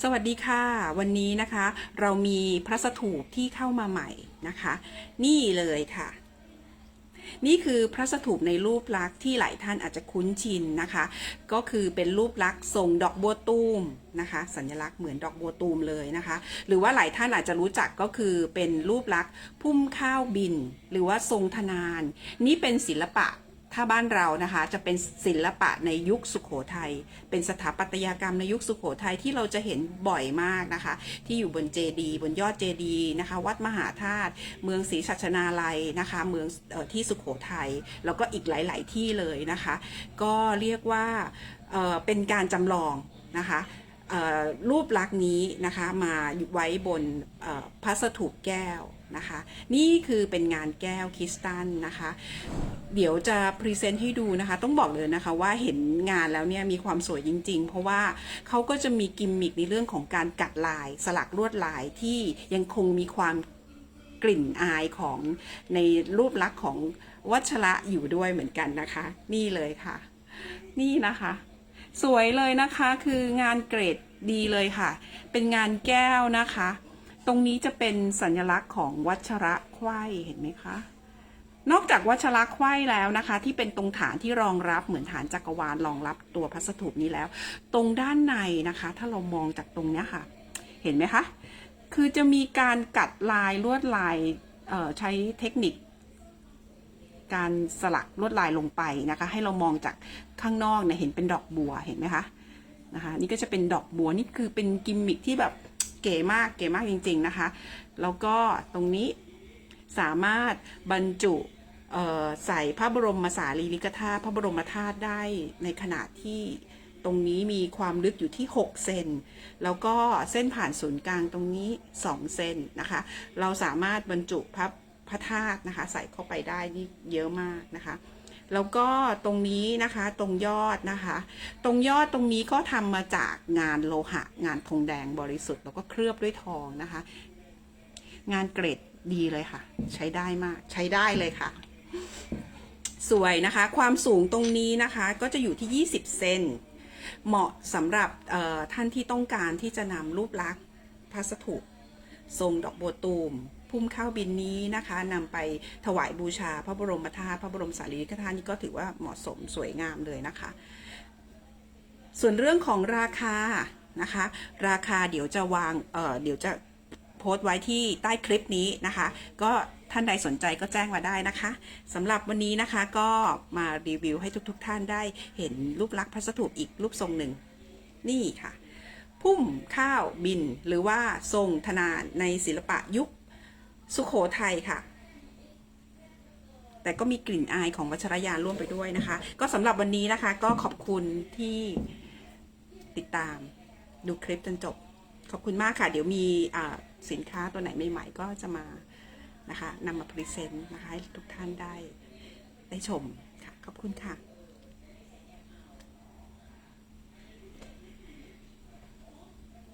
สวัสดีค่ะ วันนี้นะคะ เรามีพระสถูปที่เข้ามาใหม่นะคะ นี่เลยค่ะ นี่คือพระสถูปในรูปลักษณ์ที่หลายท่านอาจจะคุ้นชินนะคะ ก็คือเป็นรูปลักษณ์ทรงดอกบัวตูมนะคะ สัญลักษณ์เหมือนดอกบัวตูมเลยนะคะ หรือว่าหลายท่านอาจจะรู้จักก็คือเป็นรูปลักษณ์พุ่มข้าวบิน หรือว่าทรงธนาน นี่เป็นศิลปะ ถ้าบ้านเรานะคะจะเป็นศิลปะในยุคสุขโขทยัย เป็นสถาปัตยกรรมในยุคสุขโขทัยที่เราจะเห็นบ่อยมากนะคะ ที่อยู่บนเจดีย์บนยอดเจดีย์นะคะ วัดมหาธาตุเมืองศรีสัชนาลัยนะคะ เมืองออที่สุขโขทัยแล้วก็อีกหลาย ๆ ที่เลยนะคะ ก็เรียกว่าเเป็นการจำลองนะคะรูปลักษณ์นี้นะคะมาไว้บนพระสถูปแก้วนะคะ นี่คือเป็นงานแก้วคริสตัลนะคะ เดี๋ยวจะพรีเซนต์ให้ดูนะคะ ต้องบอกเลยนะคะว่าเห็นงานแล้วเนี่ยมีความสวยจริง ๆ เพราะว่าเขาก็จะมีกิมมิคในเรื่องของการกัดลายสลักลวดลายที่ยังคงมีความกลิ่นอายของในรูปลักษณ์ของวัชระอยู่ด้วยเหมือนกันนะคะ นี่เลยค่ะ นี่นะคะ สวยเลยนะคะคืองานเกรดดีเลยค่ะ เป็นงานแก้วนะคะ ตรงนี้จะเป็นสัญลักษณ์ของวัชระไขว้เห็นไหมคะ นอกจากวัชระไขว้แล้วนะคะ ที่เป็นตรงฐานที่รองรับเหมือนฐานจักรวาลรองรับตัวพระสถูปนี้แล้ว ตรงด้านในนะคะ ถ้าเรามองจากตรงเนี้ยค่ะ เห็นไหมคะ คือจะมีการกัดลายลวดลายใช้เทคนิค การสลักลวดลายลงไปนะคะ ให้เรามองจากข้างนอกเนี่ยเห็นเป็นดอกบัวเห็นไหมคะนะคะนี่ก็จะเป็นดอกบัวนี่คือเป็นกิมมิคที่แบบเก๋มากเก๋มากจริง ๆนะคะ แล้วก็ตรงนี้ สามารถบรรจุใส่พระบรมสารีริกธาตุพระบรมธาตุได้ในขนาดที่ตรงนี้มีความลึกอยู่ที่ 6 เซน แล้วก็เส้นผ่านศูนย์กลางตรงนี้ 2 เซนนะคะ เราสามารถบรรจุพระพระธาตุนะคะ ใส่เข้าไปได้นี่เยอะมากนะคะ แล้วก็ตรงนี้นะคะตรงยอดนะคะ ตรงยอดตรงนี้ก็ทำมาจากงานโลหะ งานทองแดงบริสุทธิ์แล้วก็เคลือบด้วยทองนะคะ งานเกรด ดีเลยค่ะ ใช้ได้มาก ใช้ได้เลยค่ะ สวยนะคะ ความสูงตรงนี้นะคะ ก็จะอยู่ที่ 20 เซนเหมาะสำหรับท่านที่ต้องการที่จะนำรูปลักษณ์พระสถูปทรงดอกบัวตูมพุ่มข้าวบินนี้นะคะนำไปถวายบูชาพระบรมธาตุพระบรมสารีริกธาตุนี่ก็ถือว่าเหมาะสมสวยงามเลยนะคะ ส่วนเรื่องของราคานะคะ ราคาเดี๋ยวจะวางเเดี๋ยวจะ โพสต์ไว้ที่ใต้คลิปนี้นะคะ ก็ท่านใดสนใจก็แจ้งมาได้นะคะสำหรับวันนี้นะคะก็มารีวิวให้ทุกๆทท่านได้เห็นรูปลักษณ์พระสถูปอีกรูปทรงหนึ่ง นี่ค่ะ พุ่มข้าวบินหรือว่าทรงธนาในศิลปะยุคสุขโขทัยค่ะ แต่ก็มีกลิ่นอายของวัชรยานร่วมไปด้วยนะคะ ก็สำหรับวันนี้นะคะ ก็ขอบคุณที่ติดตามดูคลิปจนจบ ขอบคุณมากค่ะ เดี๋ยวมีสินค้าตัวไหนใหม่ๆก็จะมานะคะนำมาพรีเซนต์นะคะให้ทุกท่านได้ได้ชมค่ะ ขอบคุณค่ะ